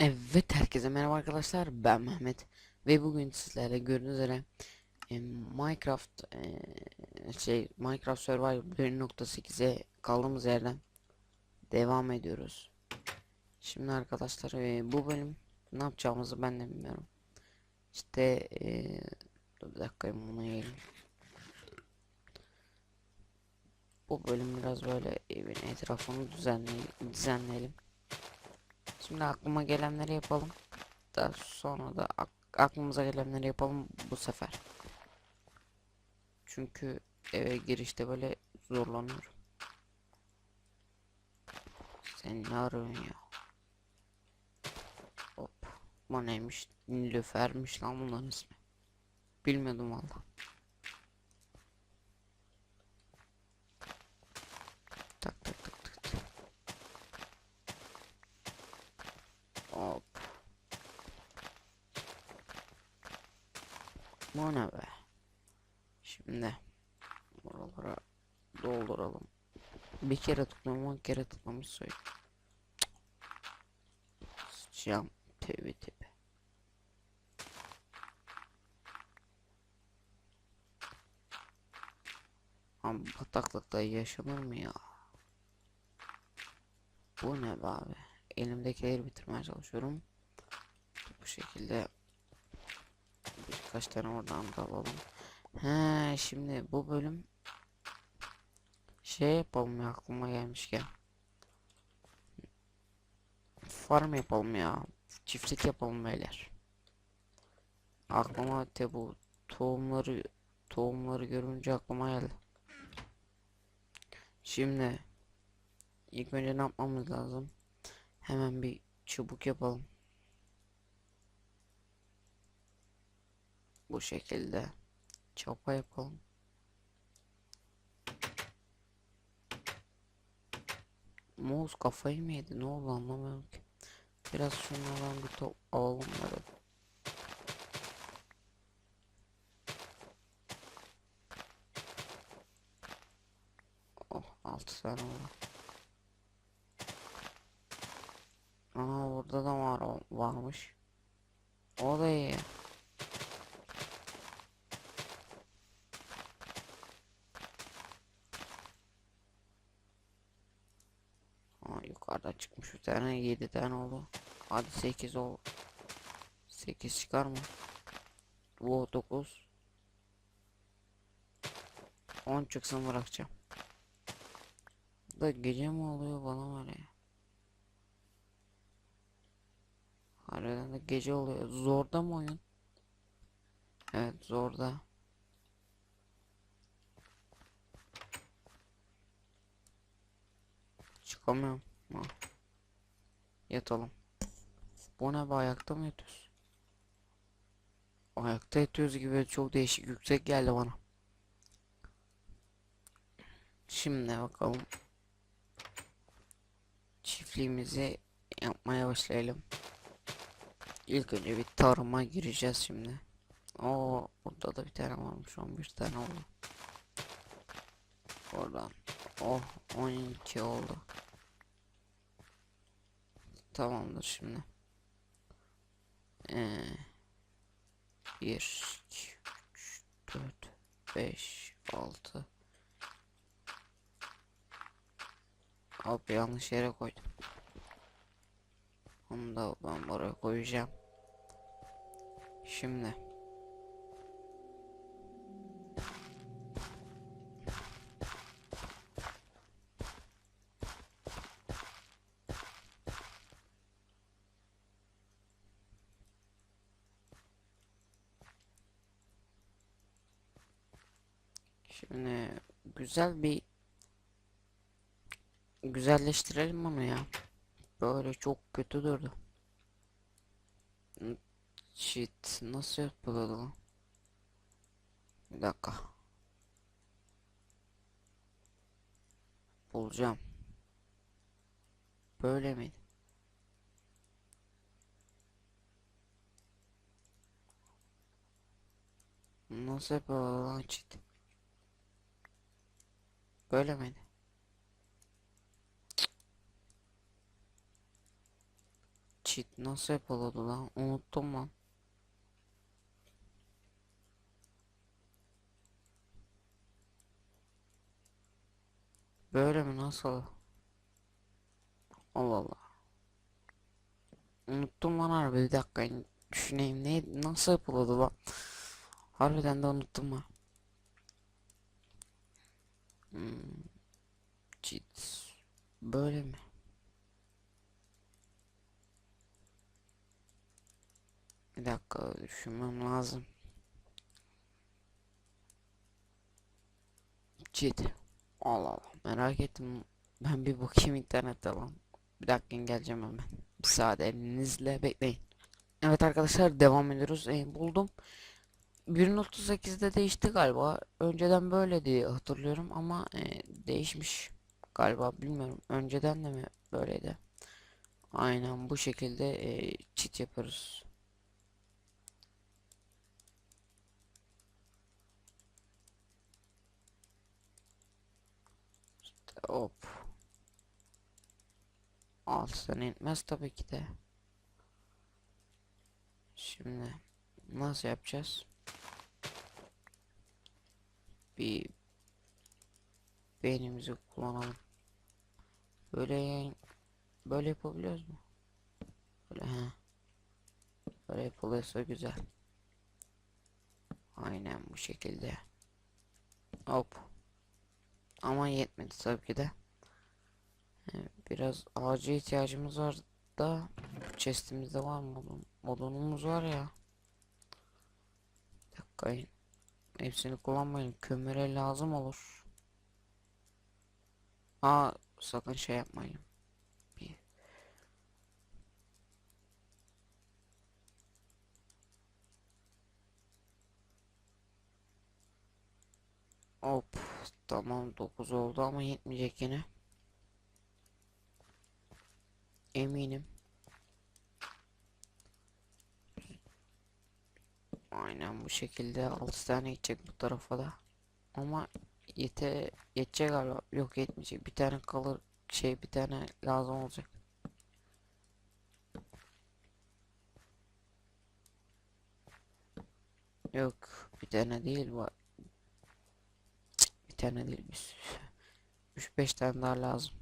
Evet herkese merhaba arkadaşlar ben Mehmet ve bugün sizlerle gördüğünüz üzere e, Minecraft e, şey Minecraft Survival 1.8'e kaldığımız yerden devam ediyoruz. Şimdi arkadaşlar e, bu bölüm ne yapacağımızı ben de bilmiyorum. İşte e, dur bir dakika bunu yiyelim. Bu bölüm biraz böyle evin etrafını düzenleyelim, düzenleyelim. Şimdi aklıma gelenleri yapalım. Daha sonra da ak- aklımıza gelenleri yapalım bu sefer. Çünkü eve girişte böyle zorlanıyorum. Sen ne arıyorsun ya? Hop. Bu neymiş? Nilüfer'miş lan bunların ismi. Bilmiyordum valla. Tak tak tak tak. Hop. Bu ne be? Şimdi buralara dolduralım. Bir kere on kere tıklamış sayı. Sıçacağım Ama bataklıkta yaşanır mı ya? Bu ne be abi? Elimdekileri bitirmeye çalışıyorum. Bu şekilde birkaç tane oradan da alalım. He, şimdi bu bölüm şey yapalım ya aklıma gelmişken. Farm yapalım ya. Çiftlik yapalım beyler. Aklıma te bu tohumları tohumları görünce aklıma geldi. Şimdi ilk önce ne yapmamız lazım? Hemen bir çubuk yapalım. Bu şekilde. Çapa yapalım. Mouse kafayı mı yedi? Ne oldu anlamıyorum ki. Biraz şunlardan bir top alalım da. Oh 6 tane oldu. Aa orada da var varmış. O da iyi. Aa yukarıda çıkmış bir tane 7 tane oldu. Hadi 8 ol. 8 çıkar mı? Bu 9. 10 çıksın bırakacağım. Da gece mi oluyor bana var ya. Harbiden de gece oluyor. Zorda mı oyun? Evet zorda. Çıkamıyorum. Ha. Yatalım. Bu ne be ayakta mı yatıyoruz? Ayakta yatıyoruz gibi çok değişik yüksek geldi bana. Şimdi bakalım. Çiftliğimizi yapmaya başlayalım. İlk önce bir tarıma gireceğiz şimdi. Oo, burada da bir tane varmış. 11 tane oldu. Oradan. Oh, 12 oldu. Tamamdır şimdi. Ee, 1, 2, 3, 4, 5, 6. Hop yanlış yere koydum. Onu da ben buraya koyacağım. Şimdi. Şimdi güzel bir güzelleştirelim bunu ya. Böyle çok kötü durdu. Shit nasıl lan? Bir dakika. Bulacağım. Böyle miydi? Nasıl yapıyorlar lan cheat? Böyle miydi? Cheat nasıl yapılıyordu lan? Unuttum lan. Böyle mi nasıl? Allah Allah. Unuttum lan harbi bir dakika düşüneyim ne nasıl yapılıyordu lan? Harbiden de unuttum ha. Hmm. Cheat. Böyle mi? Bir dakika düşünmem lazım. Cheat. Allah Allah merak ettim. Ben bir bakayım internette lan. Bir dakika geleceğim hemen. Bir saat elinizle bekleyin. Evet arkadaşlar devam ediyoruz. E, buldum. 1.38'de değişti galiba. Önceden böyle diye hatırlıyorum ama e, değişmiş galiba bilmiyorum. Önceden de mi böyleydi? Aynen bu şekilde e, cheat yapıyoruz. Hop. Alttan inmez tabii ki de. Şimdi nasıl yapacağız? Bir beynimizi kullanalım. Böyle böyle yapabiliyoruz mu? Böyle he. Böyle yapılıyorsa güzel. Aynen bu şekilde. Hop. Ama yetmedi tabii ki de. Biraz ağaca ihtiyacımız var da chestimizde var mı odun? Odunumuz var ya. Bir dakika. Hepsini kullanmayın. Kömüre lazım olur. Aa sakın şey yapmayın. Bir. Hop. Tamam 9 oldu ama yetmeyecek yine. Eminim. Aynen bu şekilde 6 tane gidecek bu tarafa da. Ama yete yetecek galiba. Yok yetmeyecek. Bir tane kalır şey bir tane lazım olacak. Yok bir tane değil var. Tane değil. 3-5 tane daha lazım.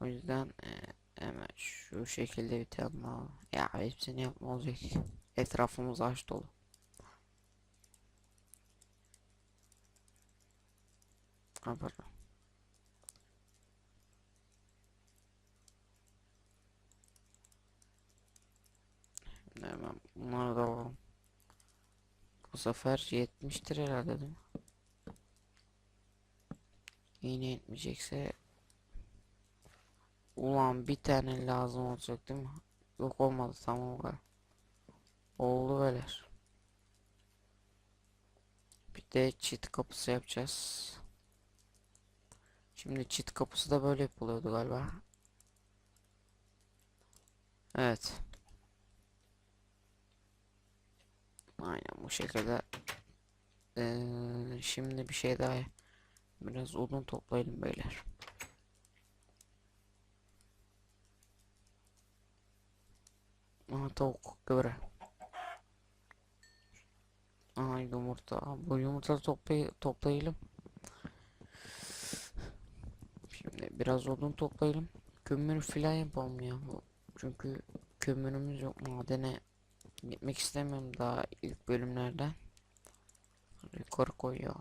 O yüzden e, hemen şu şekilde bir tane daha. Ya hepsini yapma olacak. Etrafımız ağaç dolu. Ha, pardon. Hemen bunları da alalım. Bu sefer 70'tir herhalde değil mi? Yine yetmeyecekse Ulan bir tane lazım olacak değil mi? Yok olmadı tamam galiba. Oldu beyler. Bir de çit kapısı yapacağız. Şimdi çit kapısı da böyle yapılıyordu galiba. Evet. Aynen bu şekilde. Ee, şimdi bir şey daha. Biraz odun toplayalım beyler. Aha tavuk göre. Aha yumurta. Bu yumurta toplay toplayalım. Şimdi biraz odun toplayalım. Kömür filan yapalım ya. Çünkü kömürümüz yok. Madene gitmek istemiyorum daha ilk bölümlerden. Rekor koyuyor.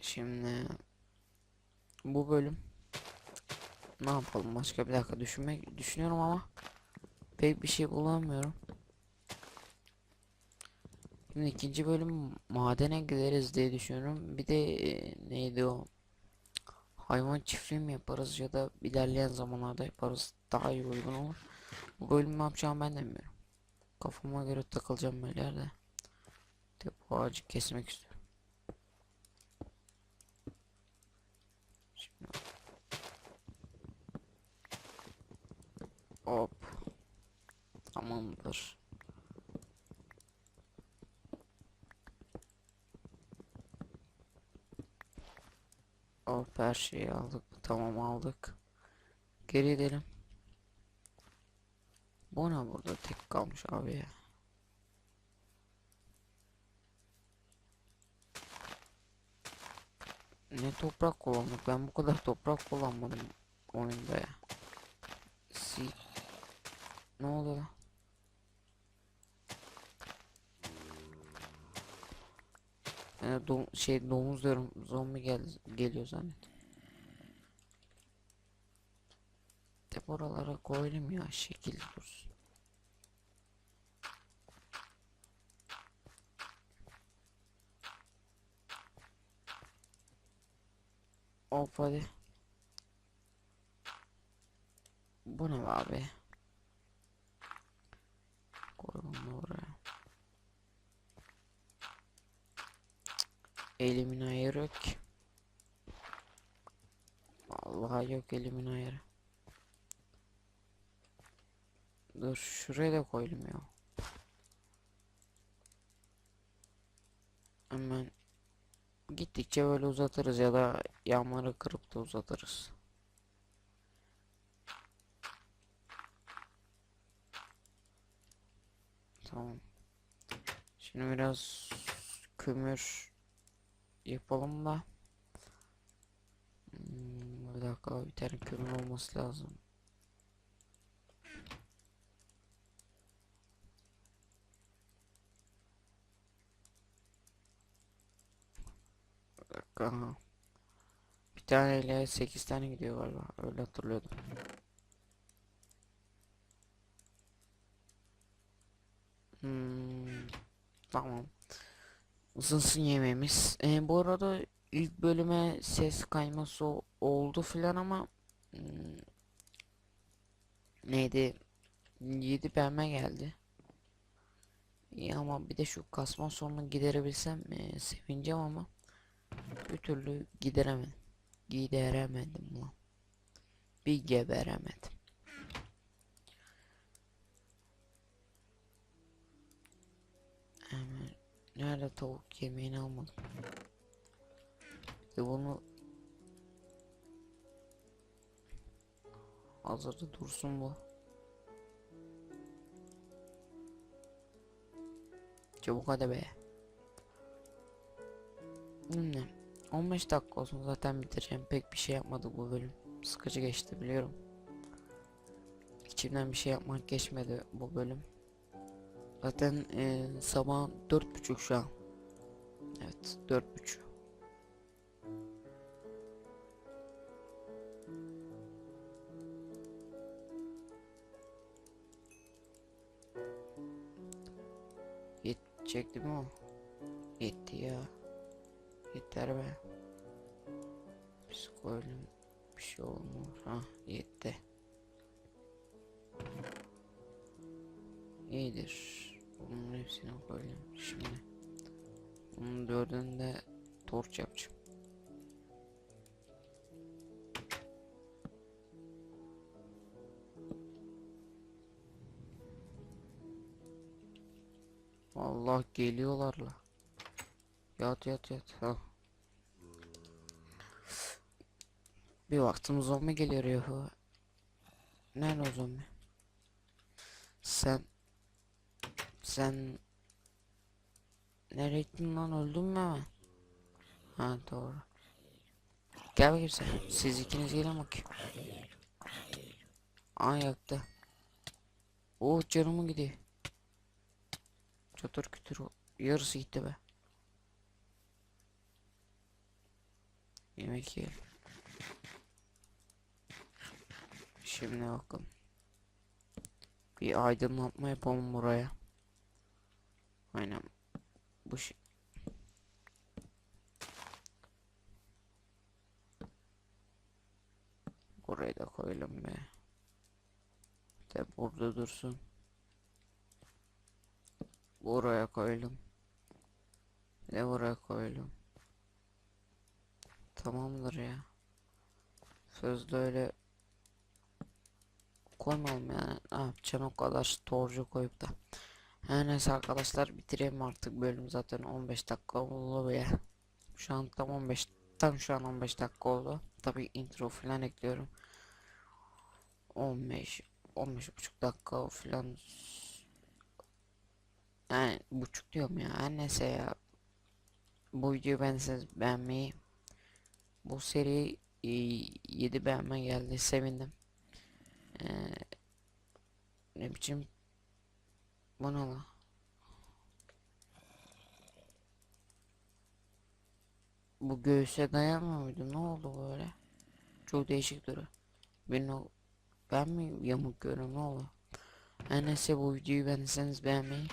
Şimdi bu bölüm ne yapalım başka bir dakika düşünmek düşünüyorum ama pek bir şey bulamıyorum. Şimdi ikinci bölüm madene gideriz diye düşünüyorum. Bir de e, neydi o? Hayvan çiftliği mi yaparız ya da ilerleyen zamanlarda yaparız. Daha iyi uygun olur. Bu bölüm ne yapacağım ben de bilmiyorum. Kafama göre takılacağım böyle yerde. De bu ağacı kesmek istiyorum. Tamamdır. Hop her şeyi aldık. Tamam aldık. Geri edelim. Bu ne burada tek kalmış abi ya. Ne toprak kullandık? Ben bu kadar toprak kullanmadım oyunda ya. Si ne oldu lan? Yani şey domuz diyorum zombi gel geliyor zannet. De buralara koyalım ya şekil dursun. Hop hadi. Bu ne abi? Koy bunu oraya. Elimin ayarı yok. Vallahi yok elimin ayarı. Dur şuraya da koyalım ya. Hemen gittikçe böyle uzatırız ya da yanları kırıp da uzatırız. Tamam. Şimdi biraz kömür yapalım da. Hmm, bir dakika bir tane kömür olması lazım. Bir dakika. Bir taneyle 8 tane gidiyor galiba. Öyle hatırlıyordum. Hmm, tamam. Isınsın yemeğimiz. Ee, bu arada ilk bölüme ses kayması oldu filan ama hmm, neydi? 7 beğenme geldi. İyi ama bir de şu kasma sorunu giderebilsem ee, sevineceğim ama bir türlü gideremedim. Gideremedim lan. Bir geberemedim. Hemen nerede tavuk yemeğini almadım. Ve bunu hazırda dursun bu. Çabuk hadi be. Hmm, 15 dakika olsun zaten bitireceğim. Pek bir şey yapmadık bu bölüm. Sıkıcı geçti biliyorum. İçimden bir şey yapmak geçmedi bu bölüm. Zaten eee sabah dört buçuk şu an. Evet dört buçuk. Yetecek değil mi o? Yetti ya. Yeter be. Koyalım. Bir şey olmuyor. Ha yetti. İyidir. Bunun hepsini koyalım şimdi. Bunun dördünü de torç yapacağım. Allah geliyorlar la. Yat yat yat. Ha. Bir baktım zombi geliyor ya. Nerede o zombi? Sen sen nereye gittin lan öldün mü hemen? Ha doğru. Gel bakayım sen. Siz ikiniz gelin bakayım. Aa yaktı. Oh canımı gidiyor. Çatır kütür yarısı gitti be. Yemek yiyelim. Şimdi bakın. Bir aydınlatma yapalım buraya. Aynen. Bu şey. Buraya da koyalım be. De burada dursun. Buraya koyalım. De buraya koyalım. Tamamdır ya. Sözde öyle koymayalım yani. Ne yapacaksın o kadar torcu koyup da. Her neyse arkadaşlar bitireyim artık bölüm zaten 15 dakika oldu bile. Şu an tam 15 tam şu an 15 dakika oldu. Tabii intro falan ekliyorum. 15 15 buçuk dakika falan yani buçuk diyorum ya her neyse ya bu videoyu beğendiyseniz beğenmeyi bu seri 7 beğenme geldi sevindim Ee, ne biçim bu ne la bu göğüse dayanmıyor muydu? Ne oldu böyle? Çok değişik duruyor. Ben o ben mi yamuk görüyorum? Ne oldu? Her neyse bu videoyu beğendiyseniz beğenmeyi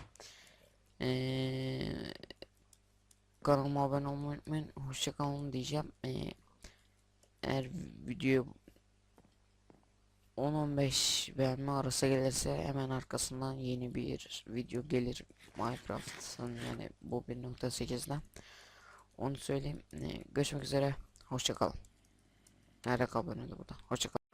ee, kanalıma abone olmayı unutmayın. Hoşçakalın diyeceğim. Ee, eğer video 10-15 beğenme arası gelirse hemen arkasından yeni bir video gelir Minecraft'ın yani bu 1.8'den onu söyleyeyim. Ee, görüşmek üzere. Hoşçakalın nerede abone oldu burada? Hoşçakalın